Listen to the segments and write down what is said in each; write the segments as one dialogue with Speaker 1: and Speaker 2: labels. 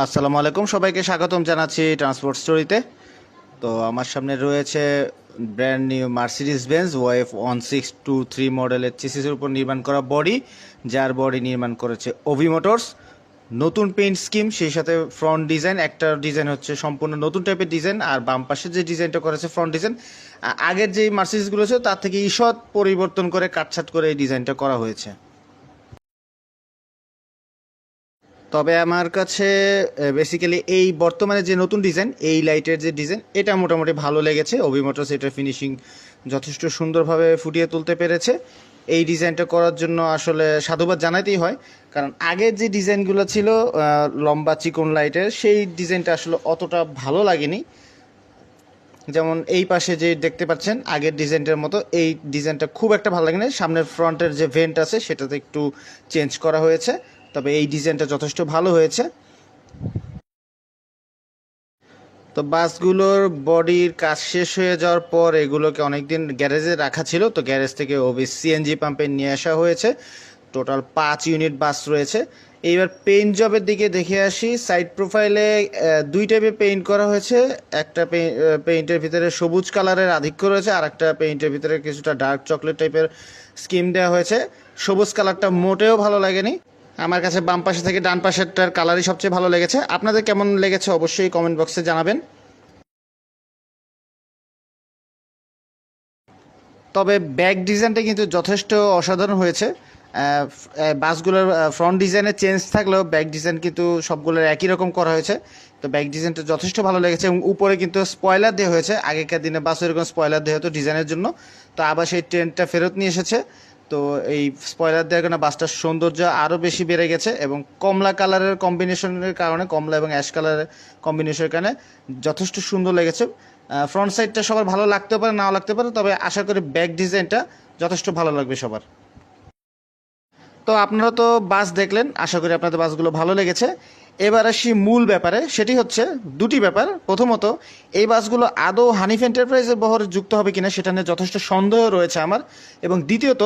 Speaker 1: আসসালামু আলাইকুম, সবাইকে স্বাগতম জানাচ্ছি ট্রান্সপোর্ট স্টোরিতে তো। আমার সামনে রয়েছে ব্র্যান্ড নিউ মার্সিডিস বেঞ্জ ওয়াইফ ওয়ান সিক্স টু থ্রি মডেলের চেসিসের উপর নির্মাণ করা বডি যার বডি নির্মাণ করেছে ওভি মোটরস নতুন পেইন্ট স্কিম সেই সাথে ফ্রন্ট ডিজাইন একটা ডিজাইন হচ্ছে সম্পূর্ণ নতুন টাইপের ডিজাইন আর বাম পাশে যে ডিজাইনটা করেছে ফ্রন্ট ডিজাইন আগের যে মার্সিডিসগুলো ছিল, তার থেকে ঈষৎ পরিবর্তন করে কাটছাট করে এই ডিজাইনটা করা হয়েছে। তবে আমার কাছে বেসিক্যালি এই বর্তমানে যে নতুন ডিজাইন এই লাইটের যে ডিজাইন এটা মোটামুটি ভালো লেগেছে। অভি মোটরস এটার ফিনিশিং যথেষ্ট সুন্দরভাবে ফুটিয়ে তুলতে পেরেছে। এই ডিজাইনটা করার জন্য আসলে সাধুবাদ জানাতেই হয়। কারণ আগের যে ডিজাইনগুলো ছিল লম্বা চিকন লাইটের সেই ডিজাইনটা আসলে অতটা ভালো লাগেনি। যেমন এই পাশে যে দেখতে পাচ্ছেন, আগের ডিজাইনটার মতো এই ডিজাইনটা খুব একটা ভালো লাগে না সামনের ফ্রন্টের যে ভেন্ট আছে, সেটাতে একটু চেঞ্জ করা হয়েছে। তবে এই ডিজাইনটা যথেষ্ট ভালো হয়েছে। তো বাসগুলোর বডির কাজ শেষ হয়ে যাওয়ার পর এগুলোকে অনেকদিন গ্যারেজে রাখা ছিল, তো গ্যারেজ থেকে ওবি সিএনজি পাম্পে নিয়ে আসা হয়েছে। টোটাল পাঁচ ইউনিট বাস রয়েছে। এইবার পেইন্ট জবের দিকে দেখে আসি। সাইড প্রোফাইলে দুই টাইপের পেইন্ট করা হয়েছে। একটা পেইন্টের ভিতরে সবুজ কালারের আধিক্য রয়েছে, আর একটা পেইন্টের ভিতরে কিছুটা ডার্ক চকলেট টাইপের স্কিম দেওয়া হয়েছে। সবুজ কালারটা মোটেও ভালো লাগেনি। আমার কাছে বাম পাশে থেকে ডান পাশেরটার কালারই সবচেয়ে ভালো লেগেছে। আপনাদের কেমন লেগেছে অবশ্যই কমেন্ট বক্সে জানাবেন। তবে ব্যাক ডিজাইনটা কিন্তু যথেষ্ট অসাধারণ হয়েছে। বাসগুলোর ফ্রন্ট ডিজাইনে চেঞ্জ থাকলেও ব্যাক ডিজাইন কিন্তু সবগুলোর একই রকম করা হয়েছে। তো ব্যাক ডিজাইনটা যথেষ্ট ভালো লেগেছে এবং উপরে কিন্তু স্পয়লার দেওয়া হয়েছে। আগেকার দিনে বাস এরকম স্পয়লার দেওয়া হতো ডিজাইনের জন্য। তো আবার সেই ট্রেনটা ফেরত নিয়ে এসেছে। তো এই স্পয়লার দেওয়ার কারণে বাসটার সৌন্দর্য আরও বেশি বেড়ে গেছে এবং কমলা কালারের কম্বিনেশনের কারণে, কমলা এবং অ্যাশ কালারের কম্বিনেশনের কারণে যথেষ্ট সুন্দর লেগেছে। ফ্রন্ট সাইডটা সবার ভালো লাগতে পারে, নাও লাগতে পারে, তবে আশা করি ব্যাক ডিজাইনটা যথেষ্ট ভালো লাগবে সবার। তো আপনারা তো বাস দেখলেন, আশা করি আপনাদের বাসগুলো ভালো লেগেছে। এবার আসি মূল ব্যাপারে, সেটি হচ্ছে দুটি ব্যাপার। প্রথমত, এই বাসগুলো আদৌ হানিফ এন্টারপ্রাইজের বহরে যুক্ত হবে কিনা সেটা নিয়ে যথেষ্ট সন্দেহ রয়েছে আমার। এবং দ্বিতীয়ত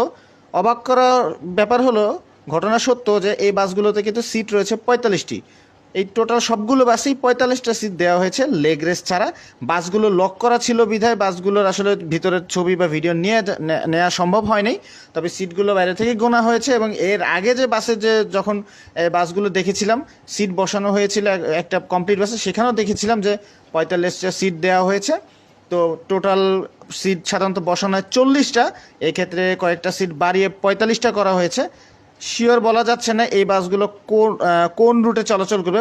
Speaker 1: অবাক করার ব্যাপার হলো, ঘটনা সত্য যে এই বাসগুলোতে কিন্তু সিট রয়েছে পঁয়তাল্লিশটি। এই টোটাল সবগুলো বাসেই পঁয়তাল্লিশটা সিট দেওয়া হয়েছে লেগ রেস ছাড়া। বাসগুলো লক করা ছিল বিধায় বাসগুলোর আসলে ভিতরের ছবি বা ভিডিও নিয়ে নেওয়া সম্ভব হয়নি। তবে সিটগুলো বাইরে থেকে গোনা হয়েছে এবং এর আগে যে বাসে যে যখন বাসগুলো দেখেছিলাম, সিট বসানো হয়েছিল একটা কমপ্লিট বাসে, সেখানেও দেখেছিলাম যে পঁয়তাল্লিশটা সিট দেওয়া হয়েছে। তো টোটাল সিট সাধারণত বসানো হয় চল্লিশটা। এক্ষেত্রে কয়েকটা সিট বাড়িয়ে পঁয়তাল্লিশটা করা হয়েছে। শিওর বলা যাচ্ছে না এই বাসগুলো কোন কোন রুটে চলাচল করবে।